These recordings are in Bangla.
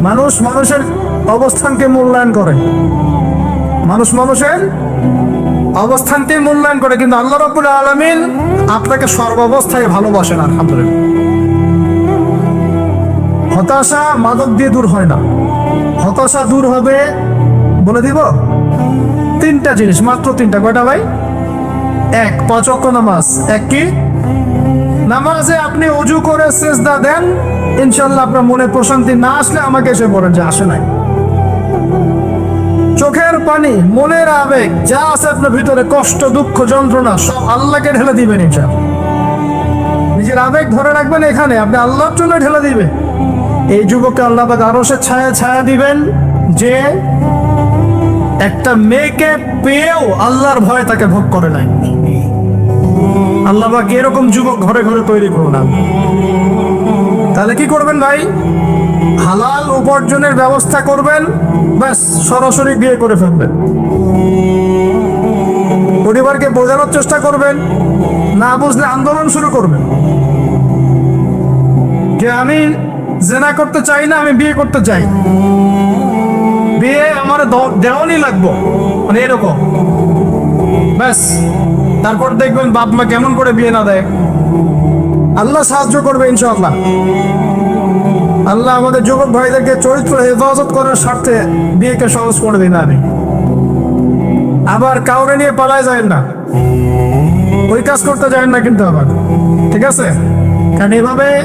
মানুষ মানুষের অবস্থানকে মূল্যায়ন করে। মানুষ মানুষের অবস্থানকে মূল্যায়ন করে, কিন্তু আল্লাহ রব্বুল আলমিন আপনাকে সর্বাবস্থায় ভালোবাসেন, আলহামদুলিল্লাহ। হতাশা মাদক দিয়ে দূর হয় না। হতাশা দূর হবে, বলে দিব, তিনটা জিনিস, মাত্র তিনটা, কয়টা ভাই? এক, পাঁচ নামাজ। এক কি? নামাজে আপনি অজু করে সেজদা দেন ইনশাল্লাহ আপনার মনে প্রশান্তি না আসলে আমাকে এসে বলেন যে আসে নাই। চোখের পানি, মনের আবেগ, যা আছে আপনার ভিতরে, কষ্ট, দুঃখ, যন্ত্রণা, সব আল্লাহকে ঢেলে দিবেন ইনশাল্লাহ নিজের আবেগ ধরে রাখবেন এখানে, আপনি আল্লাহর জন্য ঢেলে দিবেন। এই যুবককে আল্লাহ পাক আরও সে ছায়া ছায়া দিবেন যে একটা মেয়েকে পেয়েও আল্লাহর ভয় তাকে ভোগ করে নাই। আল্লাহ পাক এরকম যুবক ঘরে ঘরে তৈরি করুন না তাহলে কি করবেন ভাই? হালাল উপার্জনের ব্যবস্থা করবেন, ব্যাস, সরাসরি বিয়ে করে ফেলবেন। পরিবারকে বোঝানোর চেষ্টা করবেন, না বুঝলে আন্দোলন শুরু করবেন। যে আমি জেনা করতে চাই না, আমি বিয়ে করতে চাই। বিয়ে আমার দ- দেওয়ানই লাগবো মানে এরকম। ব্যাস, তারপর দেখবেন বাপ মা কেমন করে বিয়ে না দেয়। আল্লাহ সাহায্য করবে ইনশাআল্লাহ। আল্লাহ আমাদের যুবক ভাইদেরকে চরিত্র হেফাজত করার স্বার্থে বিয়েকে সহজ করে দিন আমি আবার কাউরে নিয়ে পালায় যায় না। ওই কাজ করতে যায় না কিন্তু আবার। ঠিক আছে? কারণ এভাবে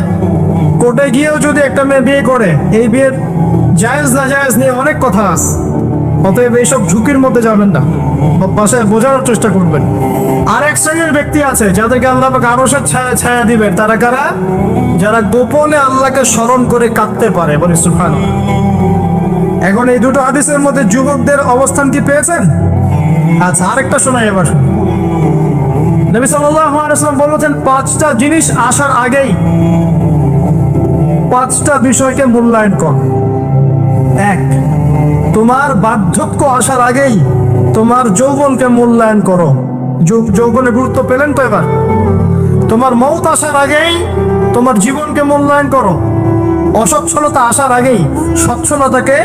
কোর্টে গিয়েও যদি একটা মেয়ে বিয়ে করে, এই বিয়ের জায়েজ না জায়েজ নিয়ে অনেক কথা আছে। অতএব এইসব ঝুঁকির মধ্যে যাবেন না। বাসায় বোঝানোর চেষ্টা করবেন। আর এক শ্রেণির ব্যক্তি আছে, যাদেরকে আল্লাহ পাক আরশের ছায়া ছায়া দিবেন। তারা কারা? যারা গোপনে আল্লাহকে স্মরণ করে কাঁদতে পারে। বলে সুফান এখন এই দুটো হাদিসের মধ্যে যুবকদের অবস্থান কি পেয়েছেন? আচ্ছা আরেকটা শোনাই এবার। নবী ওয়াসাল্লাম বলেছেন, পাঁচটা জিনিস আসার আগেই পাঁচটা বিষয়কে মূল্যায়ন কর। এক, তোমার বার্ধক্য আসার আগেই তোমার যৌবনকে মূল্যায়ন করো। যৌ- যৌবনের গুরুত্ব পেলেন তো এবার? তোমার মৌত আসার আগেই তোমার জীবনকে মূল্যায়ন করো। অসচ্ছলতা আসার আগেই সচ্ছলতাকে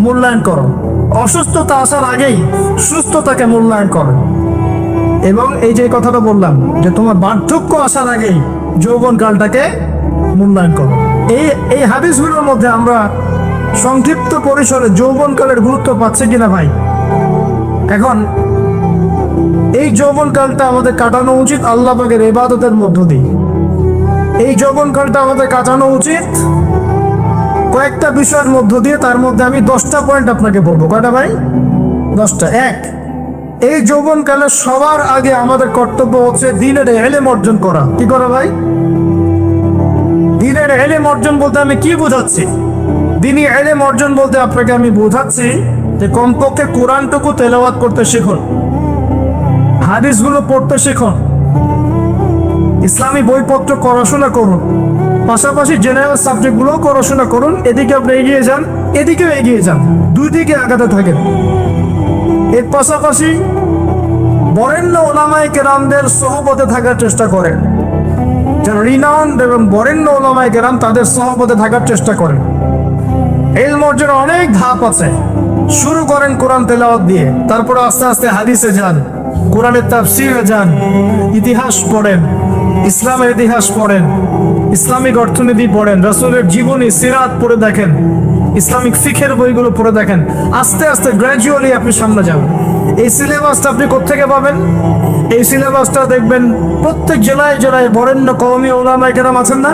মূল্যায়ন করো। অসুস্থতা আসার আগেই সুস্থতাকে মূল্যায়ন করো। এবং এই যে কথাটা বললাম, যে তোমার বার্ধক্য আসার আগেই যৌবন কালটাকে মূল্যায়ন করো। এই এই হাদিসগুলোর মধ্যে আমরা সংক্ষিপ্ত পরিসরে যৌবনকালের গুরুত্ব পাচ্ছে কিনা ভাই? এখন এই যৌবনকালটা আমাদের কাটানো উচিত, আল্লাহ পাকের ইবাদতের মধ্য দিয়ে। এই যৌবনকালটা আমাদের কাটানো উচিত। কয়েকটা বিষয়ের মধ্য দিয়ে, তার মধ্যে আমি দশটা পয়েন্ট আপনাকে বলব। কয়টা ভাই? দশটা। এক, এই যৌবনকালে সবার আগে আমাদের কর্তব্য হচ্ছে দিনের এলেম অর্জন করা। কি করা ভাই? দিনের এলেম অর্জন বলতে আমি কি বোঝাচ্ছি? দিনই এলেম অর্জন বলতে আপনাকে আমি বোঝাচ্ছি যে কমপক্ষে কোরআনটুকু তেলাওয়াত করতে শিখুন। হাদিসগুলো পড়তে শিখুন। ইসলামী বইপত্র পড়াশোনা করুন। পাশাপাশি জেনারেল সাবজেক্টগুলোও পড়াশোনা করুন। এদিকে আপনি এগিয়ে যান, এদিকেও এগিয়ে যান। দুই দিকে আগাতে থাকেন। এর পাশাপাশি বরেণ্য ওলামায় কেরামদের সহপথে থাকার চেষ্টা করেন। যারা রিনাউন্ড এবং বরেণ্য ওলামায় কেরাম তাদের সহপথে থাকার চেষ্টা করেন। এলম অর্জনের অনেক ধাপ আছে। শুরু করেন কোরআন তেলাওয়াত দিয়ে, তারপরে আস্তে আস্তে হাদিসে যান। কোরআনের তাফসিরে যান, ইতিহাস পড়েন, ইসলামের ইতিহাস পড়েন, ইসলামিক অর্থনীতি পড়েন, রসুলের জীবনী, সিরাত পড়ে দেখেন, ইসলামিক ফিখের বইগুলো পড়ে দেখেন, আস্তে আস্তে গ্র্যাজুয়ালি আপনি সামনে যাবেন এই সিলেবাসটা আপনি কোথেকে পাবেন? এই সিলেবাসটা দেখবেন প্রত্যেক জেলায় জেলায় বরেণ্য কওমি ওলামাই কেরাম আছেন না?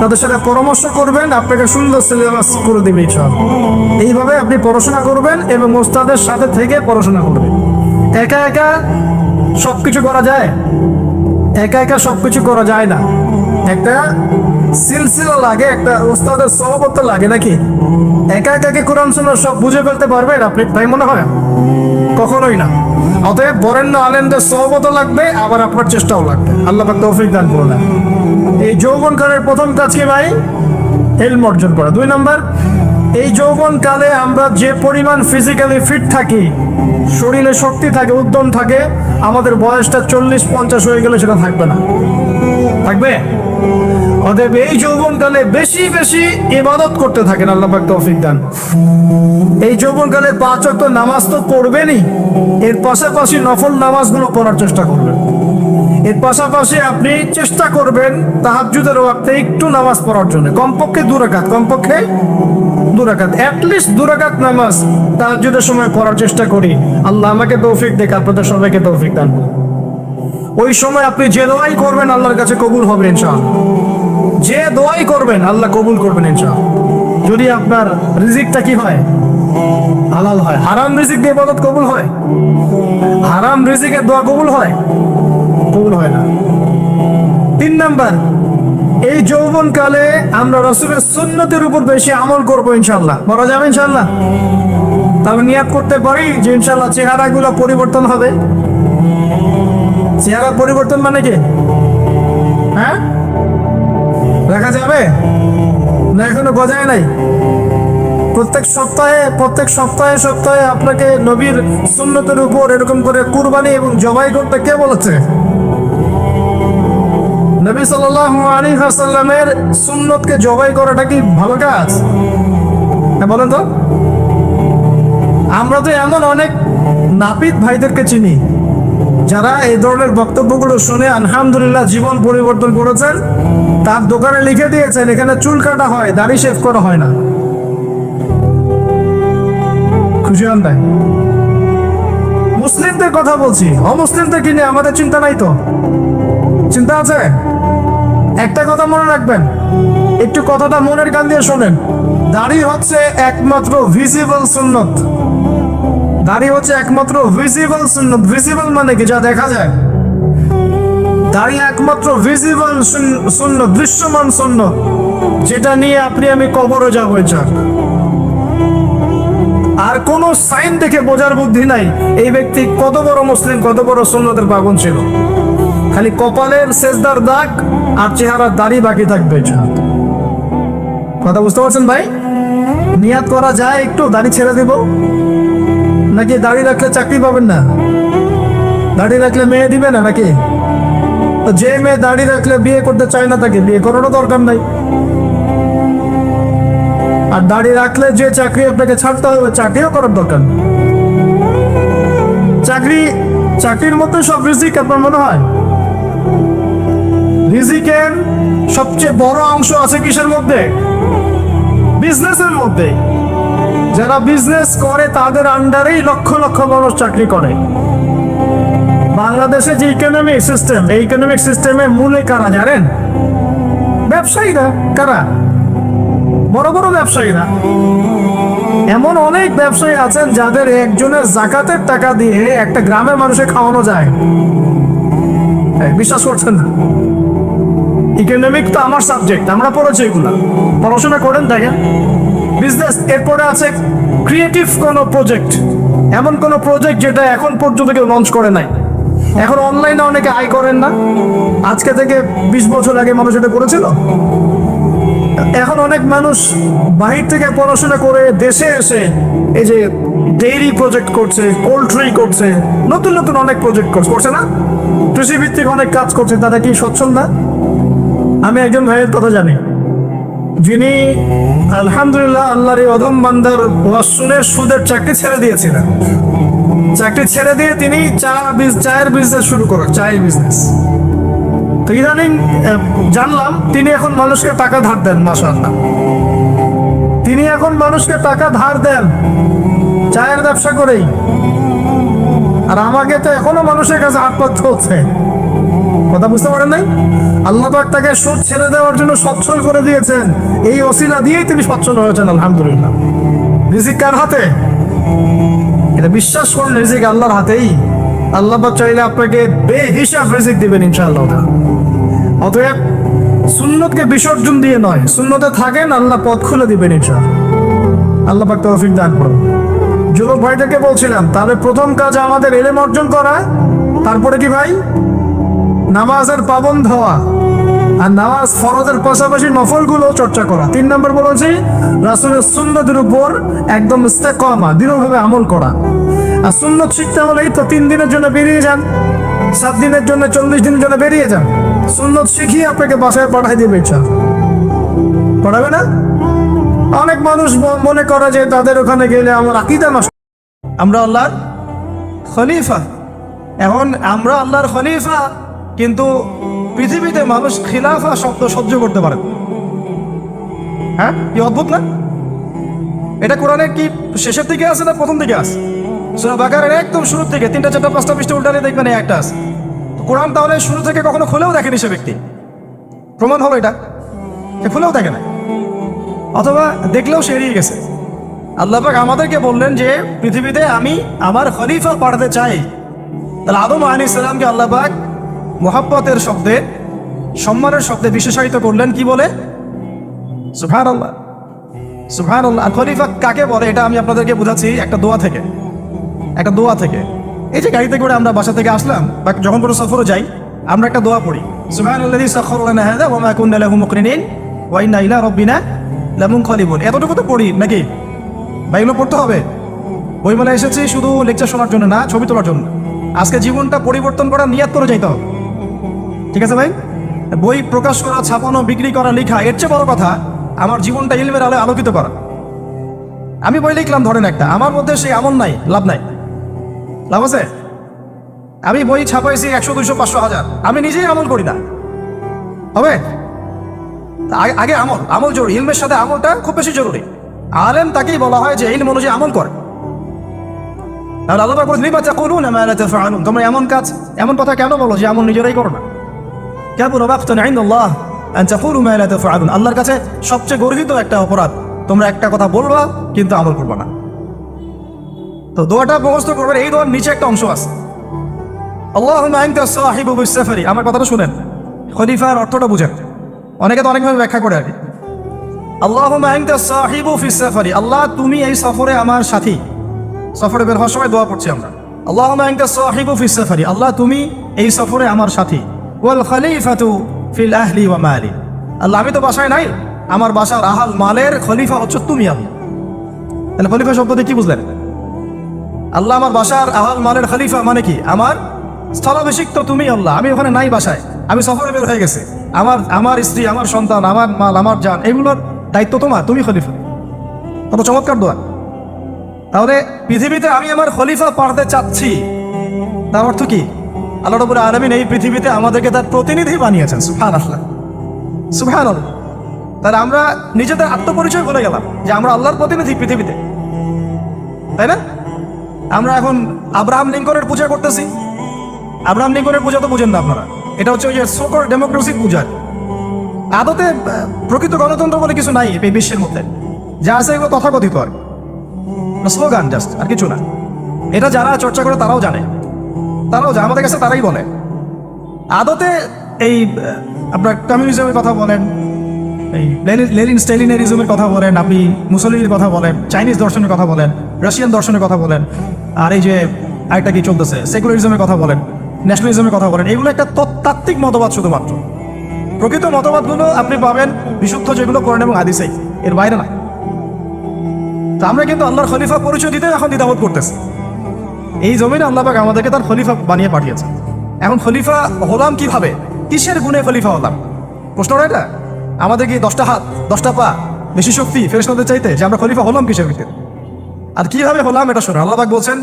তাদের সাথে পরামর্শ করবেন, আপনাকে সুন্দর সিলেবাস করে দেবে এইভাবে আপনি পড়াশোনা করবেন এবং ওস্তাদের সাথে থেকে পড়াশোনা করবেন। একা একা সব কিছু করা যায়? একা একা সব কিছু করা যায় না। একটা সিলসিলা লাগে, একটা ওস্তাদের সহবত লাগে নাকি? একা একা কি কোরআন সুন্নাহ সব বুঝে ফেলতে পারবেন আপনি? তাই মনে হয়? কখনোই না। অতএব বরেণ্য আলেমদের সহবত লাগবে, আবার আপনার চেষ্টাও লাগবে। আল্লাহ তৌফিক দান করলেন এই যৌবনকালের প্রথম কাজ কি ভাই? এলম অর্জন করা। দুই নম্বর এই যৌবনকালে আমরা যে পরিমাণ ফিজিক্যালি ফিট থাকি, শরীরে শক্তি থাকে, উদ্যম থাকে, আমাদের বয়সটা চল্লিশ পঞ্চাশ হয়ে গেলে সেটা থাকবে না। থাকবে? অতএব এই যৌবনকালে বেশি বেশি ইবাদত করতে থাকেন, আল্লাহ পাক তৌফিক দান। এই যৌবনকালে পাঁচ ওয়াক্ত নামাজ তো পড়বেনই, এর পাশাপাশি নফল নামাজগুলো পড়ার চেষ্টা করবেন। এর পাশাপাশি আপনি চেষ্টা করবেন তাহাজ্জুদের ওয়াক্তে একটু নামাজ পড়ার জন্য। কমপক্ষে দু রাকাত, কমপক্ষে দু রাকাত। অ্যাটলিস্ট দু রাকাত নামাজ তাহাজ্জুদের সময় পড়ার চেষ্টা করি। আল্লাহ আমাকে তৌফিক দেখ আপনাদের সবাইকে তৌফিক দান ওই সময় আপনি যে দোয়াই করবেন আল্লাহর কাছে কবুল হবে ইনশাআল্লাহ। যে দোয়াই করবেন আল্লাহ কবুল করবেন ইনশাআল্লাহ। যদি আপনার রিজিকটা কি হয়? হালাল হয়। হারাম রিজিক দিয়ে ইবাদত কবুল হয়? হারাম রিজিকের দোয়া কবুল হয়? কবুল হয় না। তিন নাম্বার, এই যৌবন কালে আমরা রসুলের সুন্নতের উপর বেশি আমল করব ইনশাল্লাহ বলা যাবে ইনশাল্লাহ তবে নিয়াত করতে পারি যে ইনশাল্লাহ চেহারাগুলো পরিবর্তন হবে। চেহারা পরিবর্তন মানে কি? হ্যাঁ? দেখা যাবে? না, এখনও গজায় নাই। প্রত্যেক সপ্তাহে প্রত্যেক সপ্তাহে সপ্তাহে আপনাকে নবীর সুন্নতের উপর এরকম করে কুরবানি এবং জবাই করতে কে বলেছে? নবী সাল্লাল্লাহু আলাইহি ওয়াসাল্লামের সুন্নতকে জবাই করাটা কি ভালো কাজ? হ্যাঁ বলেন তো। আমরা তো এমন অনেক নাপিত ভাইদেরকে চিনি, যারা এই ধরনের বক্তব্যগুলো শুনে আলহামদুলিল্লাহ জীবন পরিবর্তন করেছেন, তার দোকানে লিখে দিয়েছেন, এখানে চুল কাটা হয়, দাড়ি শেভ করা হয় না। খুশি হন তাই মুসলিমদের কথা বলছি, অমুসলিমদের কিনে আমাদের চিন্তা নাই তো? চিন্তা আছে? একটা কথা মনে রাখবেন, একটু কথাটা মনের গান দিয়ে শোনেন। দাড়ি হচ্ছে একমাত্র ভিজিবল সুন্নত। দাড়ি হচ্ছে একমাত্র ভিজিবল সুন্নত। ভিজিবল মানে কি? যা দেখা যায়। দাড়ি একমাত্র ভিজিবল শূন্য দৃশ্যমান শূন্য যেটা নিয়ে আপনি, আমি কবরে যাব এটা আর কোন সাইন দেখে বোঝার বুদ্ধি নাই। এই ব্যক্তি কত বড় মুসলিম, কত বড় সুন্নতের পাগল ছিল। খালি কপালের শেষদার দাগ আর চেহারার দাড়ি বাকি থাকবে কথা বুঝতে পারছেন ভাই? নিয়াত করা যায়, একটু দাড়ি ছেড়ে দিব। নাকি দাড়ি রাখলে চাকরি পাবেন না? দাড়ি রাখলে মেয়ে দিবে না নাকি? যে মেয়ে দাড়ি রাখলে বিয়ে করতে চায় না তাকে, বিয়ে করারও দরকার নাই। আর দাড়ি রাখলে যে চাকরি আপনাকে ছাড়তে হবে, চাকরিও করার দরকার চাকরি, চাকরির মধ্যে সব রিজিক আপনার মনে হয়? রিজিকের সবচেয়ে বড় অংশ আছে কিসের মধ্যে? বিজনেসের মধ্যে। যারা বিজনেস করে, তাদের আন্ডারেই লক্ষ লক্ষ মানুষ চাকরি করে। বাংলাদেশে যে ইকোনমিক সিস্টেম এই ইকোনমিক সিস্টেমে মূলে কারা জানেন? ব্যবসায়ীরা। কারা? বড় বড় ব্যবসায়ীরা। এমন অনেক ব্যবসায়ী আছেন যাদের একজনের জাকাতের টাকা দিয়ে একটা গ্রামের মানুষে খাওয়ানো যায়। বিশ্বাস করছেন না? ইকোনমিক তো আমার সাবজেক্ট আমরা পড়েছি এগুলা। পড়াশোনা করেন, দেখেন। বিজনেস এরপরে আছে ক্রিয়েটিভ কোনো প্রজেক্ট এমন কোনো প্রজেক্ট যেটা এখন পর্যন্ত কেউ লঞ্চ করে নাই। এখন অনলাইনে অনেকে আয় করেন না। আজকে থেকে বিশ বছর আগে মানুষ এটা করেছিল। এখন অনেক মানুষ বাহির থেকে পড়াশোনা করে দেশে এসে এই যে ডেইরি প্রজেক্ট করছে পোল্ট্রি করছে, নতুন নতুন অনেক প্রজেক্ট করছে। করছে না? কৃষিভিত্তিক অনেক কাজ করছে, তারা কি সচ্ছল না? আমি একজন ভাইয়ের কথা জানি। যিনি আলহামদুলিল্লাহ আল্লাহর অধম বান্দার ওয়াসুনের সুদের চাকরি ছেড়ে দিয়েছিলেন। চাকরি ছেড়ে দিয়ে তিনি চা চায়ের বিজনেস শুরু করেন, চায়ের বিজনেস তো ইদানিং জানলাম তিনি এখন মানুষকে টাকা ধার দেন মাসাল্লাহ তিনি এখন মানুষকে টাকা ধার দেন, চায়ের ব্যবসা করেই। আর আমাকে তো এখনও মানুষের কাছে হাত হচ্ছে কথা বুঝতে পারেন নাই? আল্লাহ পাক তাকে সুদ ছেড়ে দেওয়ার জন্য সচ্ছল করে দিয়েছেন। এই অসিলা দিয়েই তিনি সচ্ছল হয়েছেন, আলহামদুলিল্লাহ। রিজিক কার হাতে? এটা বিশ্বাস করুন, রিজিক আল্লাহর হাতেই। আল্লাহ পাক চাইলে আপনাকে বেহিসাব রিজিক দিবেন ইনশাআল্লাহ। অতএব সুন্নতকে বিসর্জন দিয়ে নয়, সুন্নতে থাকেন, আল্লাহ পথ খুলে দিবেন ইনশাআল্লাহ। আল্লাহ পাক তৌফিক দান করুন। যুবক ভাইটাকে বলছিলাম তাহলে প্রথম কাজ আমাদের এলেম অর্জন করা, তারপরে কি ভাই? নামাজের পাবন হওয়া আর নামাজ ফরজের পাশাপাশি নফলগুলো চর্চা করা। তিন নম্বর বলেছি রাসুলের সুন্নতের উপর একদম ইস্তেকমা, দৃঢ়ভাবে আমল করা। আর সুন্নত শিখতে হলে তো তিন দিনের জন্য বেরিয়ে যান, সাত দিনের জন্য, চল্লিশ দিনের জন্য বেরিয়ে যান। সুন্নত শিখিয়ে আপনাকে বাসায় পাঠাই দেবে ইচ্ছা পড়াবে না? অনেক মানুষ মনে করে যে তাদের ওখানে গেলে আমার আকিদা নষ্ট আমরা আল্লাহর খলিফা। এখন আমরা আল্লাহর খলিফা। কিন্তু পৃথিবীতে মানুষ খিলাফা শব্দ সহ্য করতে পারে হ্যাঁ? কি অদ্ভুত না? এটা কোরআনে কি শেষের দিকে আছে না প্রথম দিকে আছে? সুরা বাকারের একদম শুরুর থেকে তিনটা, চারটা, পাঁচটা পৃষ্ঠা উল্টালে দেখবেন একটা আছে। কোরআন তাহলে শুরু থেকে কখনো খুলেও দেখেনি সে ব্যক্তি। প্রমাণ হলো এটা। সে খুলেও দেখে না অথবা দেখলেও সে এড়িয়ে গেছে। আল্লাহ পাক আমাদেরকে বললেন যে, পৃথিবীতে আমি আমার খলিফা পাঠাতে চাই। তাহলে আদম আলী ইসলামকে আল্লাহ পাক মোহাব্বতের শব্দে, সম্মানের শব্দে বিশেষায়িত করলেন কি বলে? সুফান আল্লাহ সুফান আল্লাহ খলিফা কাকে বলে? এটা আমি আপনাদেরকে বোঝাচ্ছি একটা দোয়া থেকে। একটা দোয়া থেকে। এই যে গাড়িতে করে আমরা বাসা থেকে আসলাম, বা যখন কোনো সফরে যাই, আমরা একটা দোয়া পড়ি। সুবহান আল্লাযী সাখারা লানা হাযা ওয়া মা কুননা লাহু মুকরিনিন ওয়া ইন্না ইলা রাব্বিনা লামুনকালিবুন। এতটুকু তো পড়ি, নাকি? বা এগুলো পড়তে হবে? বইমেলা এসেছি শুধু লেকচার শোনার জন্য না, ছবি তোলার জন্য। আজকে জীবনটা পরিবর্তন করা নিয়াত করে যাইতে হবে। ঠিক আছে ভাই? বই প্রকাশ করা ছাপানো বিক্রি করা লেখা এর চেয়ে বড় কথা আমার জীবনটা ইলমের আলো আলোকিত করা। আমি বই লিখলাম ধরেন একটা আমার মধ্যে সেই আমল নাই লাভ নাই। লাভ আছে? আমি বই ছাপাইছি একশো দুইশো পাঁচশো হাজার। আমি নিজেই আমল করি না। হবে? আগে- আমল আমল জরুরি। ইলমের সাথে আমলটা খুব বেশি জরুরি। আলেম তাকেই বলা হয় যে ইলম অনুযায়ী আমল করে। তাহলে আল্লাহ পাক বলেন, "লিমা তাকুলুনা মা লা তাফআলুন?" তোমরা এমন কাজ এমন কথা কেন বলো যে আমল নিজেরাই করো না? কেবল তাকুলু মা আল্লাহর কাছে সবচেয়ে গর্হিত একটা অপরাধ। তোমরা একটা কথা বলবা, কিন্তু আমল করবা না। তো দোয়াটা মুখস্থ করবেন, এই দোয়ার নিচে একটা অংশ আছে। আল্লাহ বিস-সাফারি। আমার কথাটা শুনেন। খলিফার অর্থটা বুঝেন। অনেকে তো অনেকভাবে ব্যাখ্যা করে আর কি। আল্লাহুম্মা আনতা সাহিবু ফিস-সাফারি। আল্লাহ, তুমি এই সফরে আমার সাথী। সফরে বের হওয়ার সময় দোয়া পড়ছি আমরা। আনতা সাহিবু ফিস-সাফারি। আল্লাহ, তুমি এই সফরে আমার সাথী। ওয়াল খলিফাতু ফিল আহলি ওয়া মালি। আল্লাহ, আমি তো বাসায় নাই, আমার বাসার আহাল মালের খলিফা হচ্ছে তুমি আল্লাহ তাহলে খলিফা শব্দতে কি বুঝলেন? আল্লাহ আমার বাসার আহাল মালের খলিফা মানে কি? আমার স্থলাভিষিক্ত তুমি আল্লাহ, আমি ওখানে নাই বাসায়, আমি সফরে বের হয়ে গেছে। আমার আমার স্ত্রী, আমার সন্তান, আমার মাল, আমার জান, এগুলোর দায়িত্ব তোমার, তুমি খলিফা। কত চমৎকার দোয়া। তাহলে পৃথিবীতে আমি আমার খলিফা পাঠাতে চাচ্ছি, তার অর্থ কি? আল্লাহ রবুল আলমিন এই পৃথিবীতে আমাদেরকে তার প্রতিনিধি বানিয়েছেন সুফান আল্লাহ সুফান আল্লাহ তাহলে আমরা নিজেদের আত্মপরিচয় বলে গেলাম যে আমরা আল্লাহর প্রতিনিধি পৃথিবীতে। তাই না? আমরা এখন আব্রাহাম লিঙ্কনের পূজা করতেছি। আব্রাহাম লিঙ্কনের পূজা তো বুঝেন না আপনারা। এটা হচ্ছে ওই যে সোকর ডেমোক্রেসির পূজা আদতে প্রকৃত গণতন্ত্র বলে কিছু নাই এই বিশ্বের মধ্যে। যা আছে এগুলো তথাকথিত আর। স্লোগান জাস্ট আর কিছু না। এটা যারা চর্চা করে তারাও জানে। তারাও জানে আমাদের কাছে তারাই বলে। আদতে এই আপনার কমিউনিজমের কথা বলেন, এই লেনিন স্টেলিনারিজমের কথা বলেন, আপনি মুসলিমের কথা বলেন, চাইনিজ দর্শনের কথা বলেন, রাশিয়ান দর্শনের কথা বলেন, আর এই যে আরেকটা কি চলতেছে, সেকুলারিজমের কথা বলেন, ন্যাশনালিজমের কথা বলেন, এগুলো একটা তত্ত্বাত্ত্বিক মতবাদ শুধুমাত্র। প্রকৃত মতবাদগুলো আপনি পাবেন বিশুদ্ধ যেগুলো করেন এবং আদিসেই এর বাইরে না তো আমরা কিন্তু আল্লাহর খলিফা পরিচয় দিতে এখন দ্বিধাবোধ করতেছি। এই জমিনে আল্লাহবাক আমাদেরকে তার খলিফা বানিয়ে পাঠিয়েছে। এখন খলিফা হলাম কীভাবে? কিসের গুণে খলিফা হলাম? প্রশ্নটা এটা? আমাদের কি দশটা হাত, দশটা পা, বেশি শক্তি ফেরেশতাদের চাইতে যে আমরা খলিফা হলাম কিসের ভিতরে? আর কীভাবে হলাম এটা শোনো আল্লাহবাক বলছেন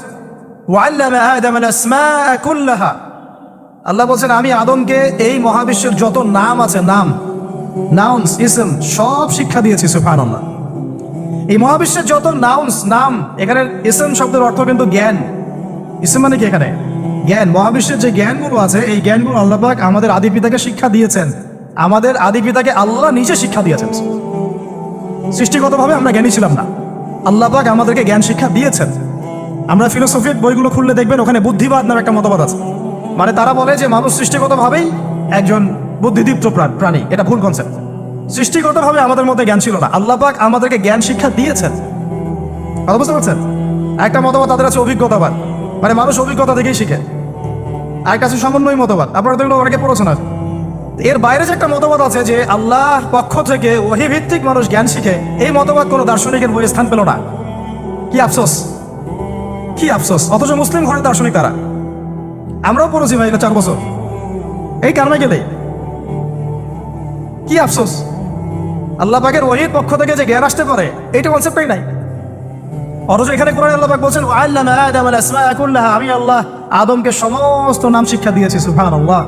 আল্লাহ বলছেন, আমি আদমকে এই মহাবিশ্বের যত নাম আছে, নাম নাউন্স ইসম সব শিক্ষা দিয়েছি, সুবহানাল্লাহ। এই মহাবিশ্বের যত নাউন্স নাম এখানে ইসম শব্দের অর্থ কিন্তু জ্ঞান। ইসম মানে কি এখানে? জ্ঞান। মহাবিশ্বের যে জ্ঞানগুলো আছে, এই জ্ঞানগুলো আল্লাপাক আমাদের আদি পিতাকে শিক্ষা দিয়েছেন। আমাদের আদি পিতাকে আল্লাহ নিজে শিক্ষা দিয়েছেন। সৃষ্টিগতভাবে আমরা জ্ঞানী ছিলাম না। আল্লাহ পাক আমাদেরকে জ্ঞান শিক্ষা দিয়েছেন। আমরা ফিলোসফির বইগুলো খুললে দেখবেন ওখানে বুদ্ধিবাদ নামে একটা মতবাদ আছে। মানে তারা বলে যে মানুষ সৃষ্টিগতভাবেই একজন বুদ্ধিদীপ্ত প্রা- প্রাণী। এটা ভুল কনসেপ্ট সৃষ্টিগতভাবে আমাদের মধ্যে জ্ঞান ছিল না। আল্লাহ পাক আমাদেরকে জ্ঞান শিক্ষা দিয়েছেন। কথা বুঝতে পারছেন? একটা মতবাদ তাদের আছে অভিজ্ঞতাবাদ। মানে মানুষ অভিজ্ঞতা থেকেই শিখে। আর কাছে সমন্বয় মতবাদ। আপনারা এগুলো অনেকে পড়েছেন আর এর বাইরে যে একটা মতবাদ আছে যে আল্লাহ পক্ষ থেকে ভিত্তিক মানুষ জ্ঞান শিখে, এই মতবাদ কোনো দার্শনিকের বইয়ে স্থান পেল না। কি আফসোস? কি আফসোস? অথচ মুসলিম ঘরের দার্শনিক তারা। আমরাও পড়েছি ভাই চার বছর। এই কারণে গেলে কি আফসোস? আল্লাহ পাকের ওহির পক্ষ থেকে যে জ্ঞান আসতে পারে, এইটা কনসেপ্টই নাই। অথচ এখানে কোরআন আল্লাহ বলছেন আল্লাহ আদম আল আসমা আমি আল্লাহ আদমকে সমস্ত নাম শিক্ষা দিয়েছি, সুবহানাল্লাহ।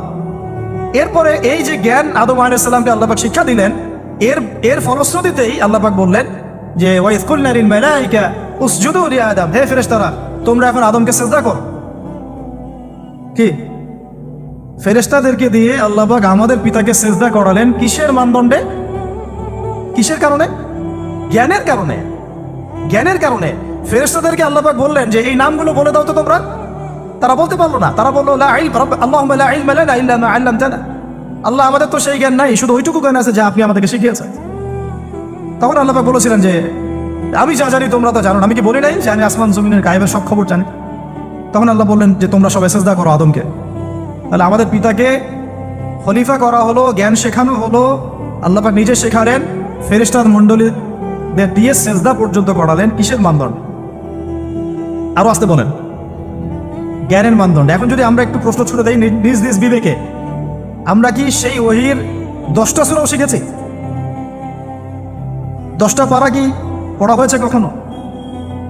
এরপরে এই যে জ্ঞান আদম আলাইহিস আল্লাহ শিক্ষা দিলেন, এর এর ফলশ্রুতিতেই আল্লাহ পাক বললেন যে আদম। হে তোমরা এখন আদমকে সিজদা করো। কি? ফেরেশতাদেরকে দিয়ে আল্লাহ আমাদের পিতাকে সেজদা করালেন কিসের মানদণ্ডে? কিসের কারণে? জ্ঞানের কারণে। জ্ঞানের কারণে। ফেরেশতাদেরকে আল্লাপাক বললেন যে, এই নামগুলো বলে দাও তো তোমরা। তারা বলতে পারল না। তারা বলল 'আল্লামতানা। আল্লাহ আমাদের তো সেই জ্ঞান নাই, শুধু ওইটুকু জ্ঞান আছে যা আপনি আমাদেরকে শিখিয়েছেন। তখন আল্লাহ বলেছিলেন যে, আমি যা জানি তোমরা তো জানো। আমি কি বলি নাই যে, আমি আসমান জমিনের গায়েবের সব খবর জানি? তখন আল্লাহ বললেন যে, তোমরা সবাই সেজদা করো আদমকে। তাহলে আমাদের পিতাকে খলিফা করা হলো, জ্ঞান শেখানো হলো। আল্লাহ নিজে শেখালেন, ফেরেশতার মণ্ডলীদের দিয়ে সেজদা পর্যন্ত করালেন। কিসের মানদণ্ড? আরও আসতে বলেন। জ্ঞানের মানদণ্ড। এখন যদি আমরা একটু প্রশ্ন ছুড়ে দেই নিজ নিজ বিবেকে, আমরা কি সেই ওহির দশটা সুরাও শিখেছি? দশটা পারা কি পড়া হয়েছে কখনো?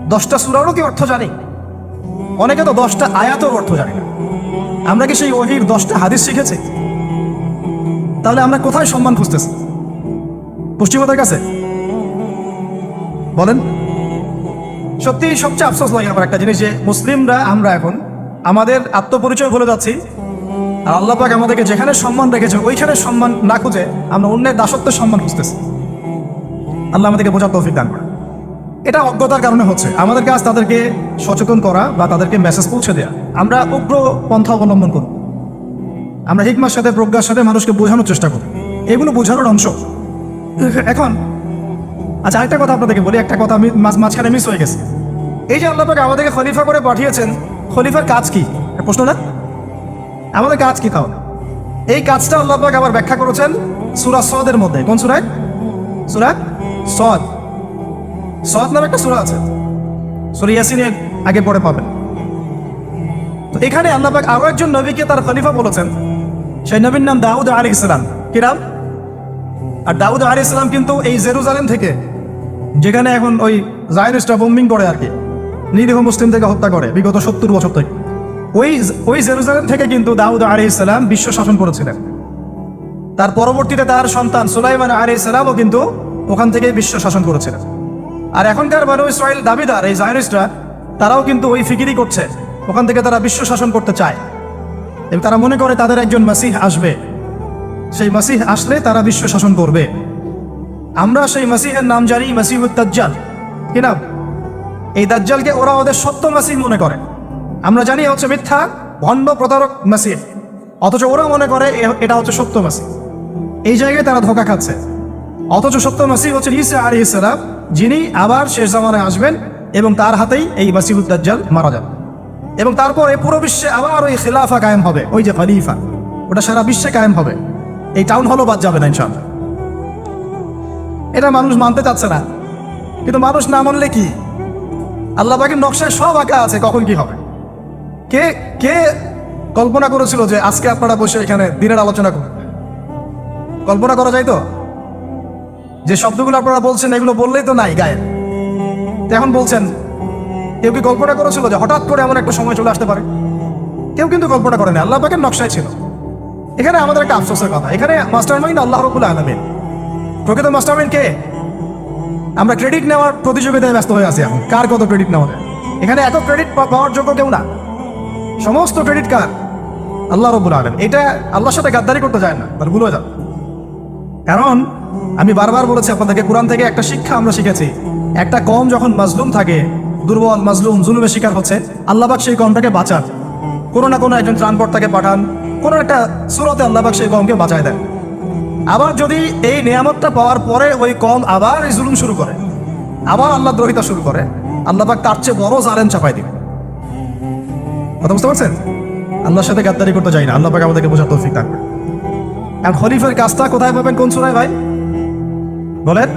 দশটা সুরারও কি অর্থ জানি? অনেকে তো দশটা আয়াতের অর্থ জানি না। আমরা কি সেই ওহির দশটা হাদিস শিখেছি? তাহলে আমরা কোথায় সম্মান খুঁজতেছি? পশ্চিমতার কাছে? বলেন। সত্যি, সবচেয়ে আফসোস লাগে আমার একটা জিনিস যে মুসলিমরা, আমরা এখন আমাদের আত্মপরিচয় ভুলে যাচ্ছি। আর আল্লাহ পাক আমাদেরকে যেখানে সম্মান রেখেছে, ওইখানে সম্মান না খুঁজে আমরা অন্যের দাসত্বের সম্মান খুঁজতেছি। আল্লাহ আমাদেরকে বোঝার তৌফিক দান করে এটা অজ্ঞতার কারণে হচ্ছে। আমাদের কাজ তাদেরকে সচেতন করা বা তাদেরকে মেসেজ পৌঁছে দেওয়া আমরা উগ্র পন্থা অবলম্বন করব। আমরা হিকমার সাথে, প্রজ্ঞার সাথে মানুষকে বোঝানোর চেষ্টা করি এগুলো বোঝানোর অংশ। এখন আচ্ছা আরেকটা কথা আপনাদেরকে বলি, একটা কথা মাঝখানে মিস হয়ে গেছে। এই যে আল্লাহ পাক আমাদেরকে খলিফা করে পাঠিয়েছেন, খলিফার কাজ কি? প্রশ্ন না? আমাদের কাজ কি তাহলে? এই কাজটা আল্লাহ পাক আবার ব্যাখ্যা করেছেন সুরা সদের মধ্যে। কোন সুরায়? সুরা সদ। সদ নামে একটা সুরা আছে। সুরা ইয়াসিনের আগে পরে পাবেন। তো এখানে আল্লাহ পাক আরও একজন নবীকে তার খলিফা বলেছেন। সেই নবীর নাম দাউদ আলী ইসলাম কি নাম? আর দাউদ আলী ইসলাম কিন্তু এই জেরুজালেম থেকে যেখানে এখন ওই জায়নিস্টরা বোম্বিং করে আর কি। নিরীহ মুসলিম থেকে হত্যা করে, বিগত সত্তর বছর থেকে। ওই ওই জেরুজালেম থেকে কিন্তু দাউদ আলী ইসলাম বিশ্ব শাসন করেছিলেন। তার পরবর্তীতে তার সন্তান সুলাইমান আলী ইসলামও কিন্তু ওখান থেকে বিশ্ব শাসন করেছিলেন। আর এখনকার মানুষ ইসরায়েল দাবিদার, এই জায়নিস্টরা তারাও কিন্তু ওই ফিকিরি করছে। ওখান থেকে তারা বিশ্ব শাসন করতে চায়। এবং তারা মনে করে তাদের একজন মাসিহ আসবে। সেই মাসিহ আসলে তারা বিশ্ব শাসন করবে। আমরা সেই মাসিহের নাম জানি মাসিহুদ দাজ্জাল। কি নাম? এই দাজ্জালকে ওরা ওদের সত্য মাসিহ মনে করে। আমরা জানি হচ্ছে মিথ্যা, ভণ্ড প্রতারক মাসিহ। অথচ ওরা মনে করে এটা হচ্ছে সত্য মাসিহ। এই জায়গায় তারা ধোকা খাচ্ছে। অথচ সত্য মাসিহ হচ্ছে ঈসা আলী ইসলাম যিনি আবার শেষ জামানায় আসবেন এবং তার হাতেই এই মাসিহুদ দাজ্জাল মারা যাবে। এবং তারপরে পুরো বিশ্বে আবার ওই খিলাফা কায়েম হবে, ওই যে খলিফা। ওটা সারা বিশ্বে কায়েম হবে। এই টাউন হলও বাদ যাবে না ইনশাআল্লাহ। এটা মানুষ মানতে চাচ্ছে না। কিন্তু মানুষ না মানলে কি? আল্লাহ পাকের নকশায় সব আঁকা আছে, কখন কি হবে? কে কে কল্পনা করেছিল যে আজকে আপনারা বসে এখানে দিনের আলোচনা করবেন? কল্পনা করা যায় তো? যে শব্দগুলো আপনারা বলছেন, এগুলো বললেই তো নাই গায়ে এখন বলছেন, কেউ কি কল্পনা করেছিল যে হঠাৎ করে এমন একটা সময় চলে আসতে পারে? কেউ কিন্তু কল্পনা করেনি আল্লাহ পাকের নকশায় ছিল। এখানে আমাদের একটা আফসোসের কথা, এখানে মাস্টার মাইন্ড আল্লাহ রবুল আলমিন প্রকৃত মাস্টার মাইন্ড কে? আমরা ক্রেডিট নেওয়ার প্রতিযোগিতায় ব্যস্ত হয়ে আছি এখন। কার কত ক্রেডিট নেওয়া এখানে এত ক্রেডিট পাওয়ার যোগ্য কেউ না। সমস্ত ক্রেডিট কার? আল্লাহ রবুল আলম এটা আল্লাহর সাথে গাদ্দারি করতে যায় না তার ভুল হয়ে যাবে। কারণ, আমি বারবার বলেছি আপনাদেরকে, কোরআন থেকে একটা শিক্ষা আমরা শিখেছি। একটা কম যখন মাজলুম থাকে, দুর্বল, মাজলুম, জুলুমের শিকার হচ্ছে, আল্লাহবাক সেই কমটাকে বাঁচান। কোনো না কোনো একজন ত্রাণকর্তাকে পাঠান, কোনো একটা সুরতে আল্লাহবাক সেই কমকে বাঁচায় দেন। আবার যদি এই নিয়ামতটা পাওয়ার পরে ওই কম আবার এই জুলুম শুরু করে, আবার আল্লাহ দ্রোহিতা শুরু করে আল্লাহবাক তার চেয়ে বড় জালেন চাপাই দিবে। কথা বুঝতে পারছেন? আল্লাহর সাথে গাদ্দারি করতে যাই না আল্লাহ পাক আমাদেরকে বোঝার তৌফিক থাকবে আর খলিফার কাজটা কোথায় পাবেন, কোন সুরায় ভাই? বলেন।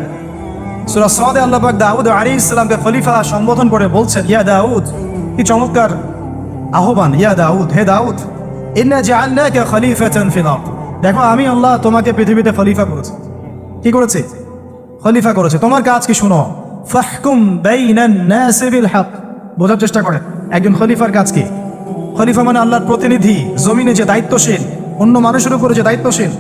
সুরা সাদে আল্লাহ পাক দাউদ আলী ইসলামকে খলিফা সম্বোধন করে বলছেন, ইয়া দাউদ, কি চমৎকার আহ্বান, ইয়া দাউদ, হে দাউদ, ইন্না জাআলনাকা খলিফাতান ফিল আরদ। দেখো, আমি আল্লাহ তোমাকে পৃথিবীতে খলিফা করেছি। কি করেছি? খলিফা করেছে। তোমার কাজ কি শোনো? ফাহকুম বাইনান বোঝার চেষ্টা করে একজন খলিফার কাজ কি? খলিফা মানে আল্লাহর প্রতিনিধি, জমিনে যে দায়িত্বশীল, অন্য মানুষের উপরে যে দায়িত্বশীল।